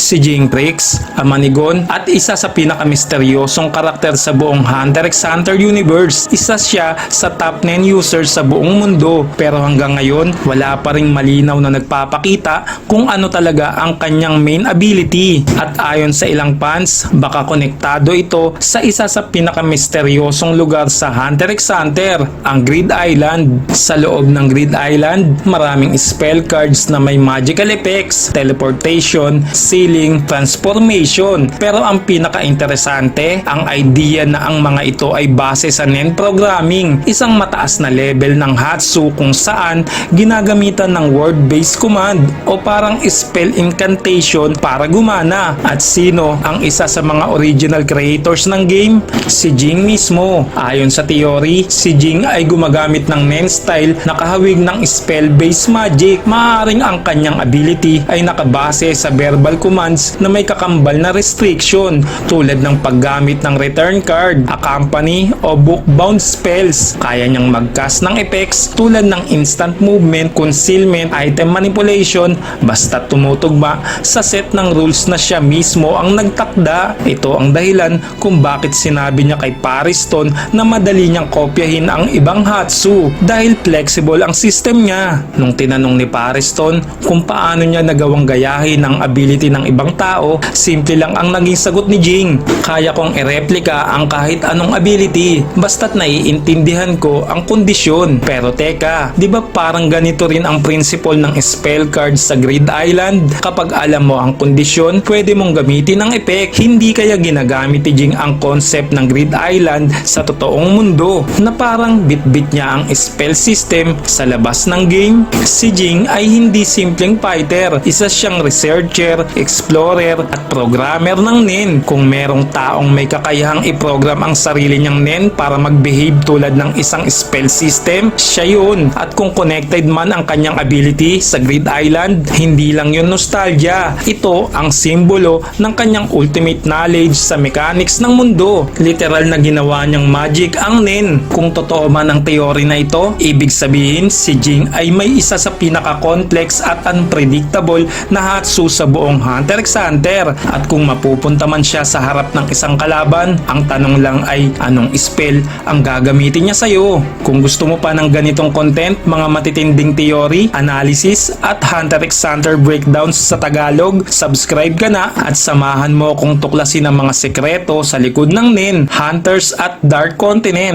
Si Jinx, Amanigon at isa sa pinakamisteryosong karakter sa buong Hunter x Hunter universe. Isa siya sa top 10 users sa buong mundo pero hanggang ngayon wala pa ring malinaw na nagpapakita kung ano talaga ang kanyang main ability. At ayon sa ilang fans, baka konektado ito sa isa sa pinakamisteryosong lugar sa Hunter x Hunter, ang Grid Island. Sa loob ng Grid Island, maraming spell cards na may magical effects, teleportation, sealing, transformation. Pero ang pinaka-interesante, ang idea na ang mga ito ay base sa NEN programming, isang mataas na level ng Hatsu kung saan ginagamitan ng word-based command o parang spell incantation para gumana. At sino ang isa sa mga original creators ng game? Si Jing mismo. Ayon sa theory, si Jing ay gumagamit ng NEN style na kahawig ng spell-based magic. Maaaring ang kanyang ability ay nakabase sa verbal commands na may kakambal na restriction tulad ng paggamit ng return card, accompany o book-bound spells. Kaya niyang mag-cast ng effects tulad ng instant movement, concealment, item manipulation basta tumutugma sa set ng rules na siya mismo ang nagtakda. Ito ang dahilan kung bakit sinabi niya kay Pariston na madali niyang kopyahin ang ibang Hatsu dahil flexible ang system niya. Nung tinanong ni Pariston kung paano niya nagawang gayahin ang ability ng ibang tao, simple lang ang naging sagot ni Jing. Kaya kong i-replika ang kahit anong ability basta't naiintindihan ko ang kondisyon. Pero teka, di ba parang ganito rin ang principle ng spell cards sa Grid Island? Kapag alam mo ang kondisyon, pwede mong gamitin ang effect. Hindi kaya ginagamit ni Jing ang concept ng Grid Island sa totoong mundo na parang bit-bit niya ang spell system sa labas ng game. Si Jing ay hindi simpleng fighter. Isa siyang researcher, explorer at programmer ng NEN. Kung merong taong may kakayahang i-program ang sarili niyang NEN para mag-behave tulad ng isang spell system, siya yun. At kung connected man ang kanyang ability sa Grid Island, hindi lang yun nostalgia. Ito ang simbolo ng kanyang ultimate knowledge sa mechanics ng mundo. Literal na ginawa niyang magic ang NEN. Kung totoo man ang teorya na ito, ibig sabihin si Jing ay may isa sa pinaka-complex at unpredictable na Hatsu sa buong Hunter x Hunter. At kung mapupunta man siya sa harap ng isang kalaban, ang tanong lang ay anong spell ang gagamitin niya sa'yo. Kung gusto mo pa ng ganitong content, mga matitinding theory, analysis at Hunter x Hunter breakdowns sa Tagalog, subscribe ka na at samahan mo kung tuklasin ang mga sekreto sa likod ng NIN, Hunters at Dark Continent.